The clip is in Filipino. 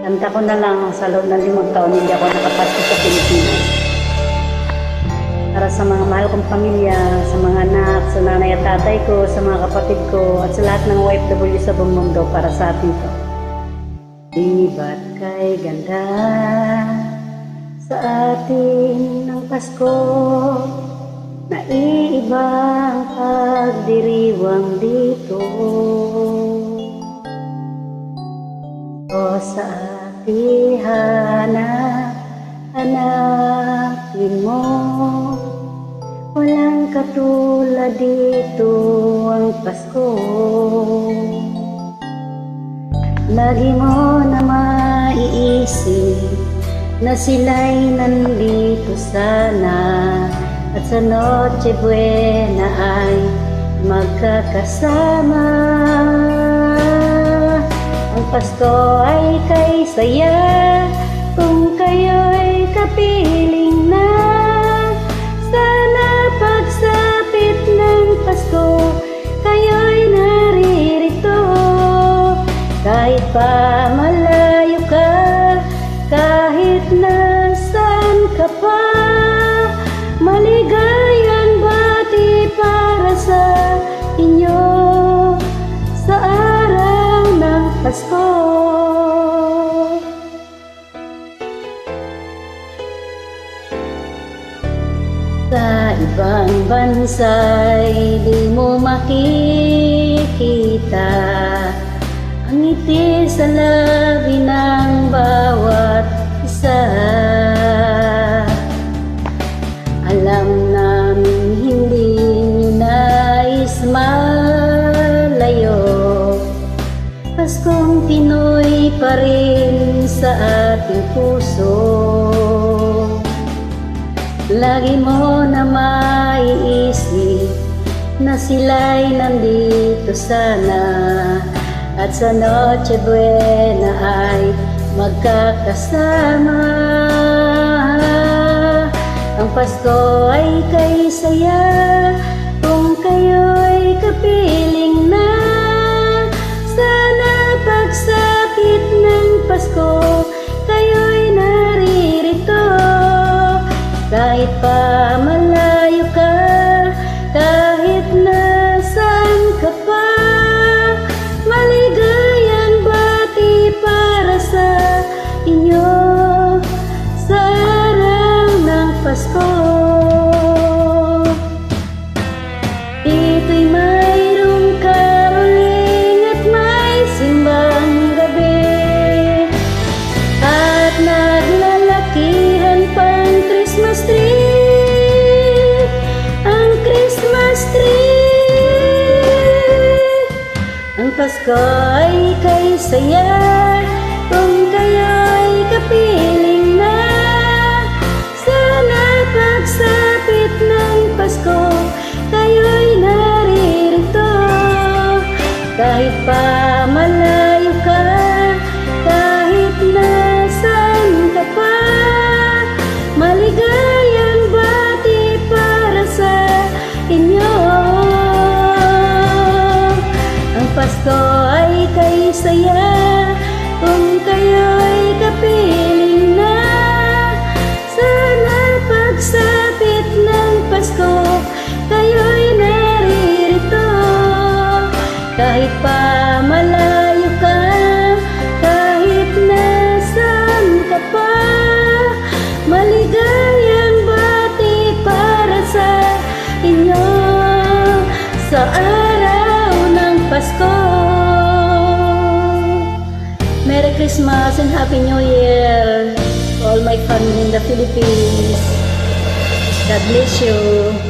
Kanta ko na lang sa loob ng limang taon hindi ako nakapasko sa Pilipinas. Para sa mga mahal kong pamilya, sa mga anak, sa nanay at tatay ko, sa mga kapatid ko, at sa lahat ng OFW sa buong mundo para sa atin to. Di kay ganda sa atin ng Pasko na iibang pagdiriwang dito sa atihanap hanapin mo. Walang katulad dito ang Pasko. Lagi mo na maiisip na sila'y nandito sana. At sa Noche Buena ay magkakasama. Pasko ay kay saya kung kayo'y kapiling na. Sana pagsapit ng Pasko, kayo'y naririto. Kahit pa malayo ka, kahit nasaan ka pa, maligayang ibang bansa'y di mo makikita. Ang ngiti sa labi ng bawat Lagi mo na maiisip na sila'y nandito sana. At sa Noche Buena ay magkakasama. Ang Pasko ay kay saya kung kayo'y kapiling na. Sana pagsapit ng Pasko kahit pa malayo ka, kahit nasaan ka pa, maligayang bati para sa inyo sa araw ng Pasko. Dito'y ang Pasko ay kay saya kung kayo'y kapiling na. Sana pagsapit ng Pasko kayo'y naririto. Kahit pa malayo Christmas and Happy New Year to all my family in the Philippines. God bless you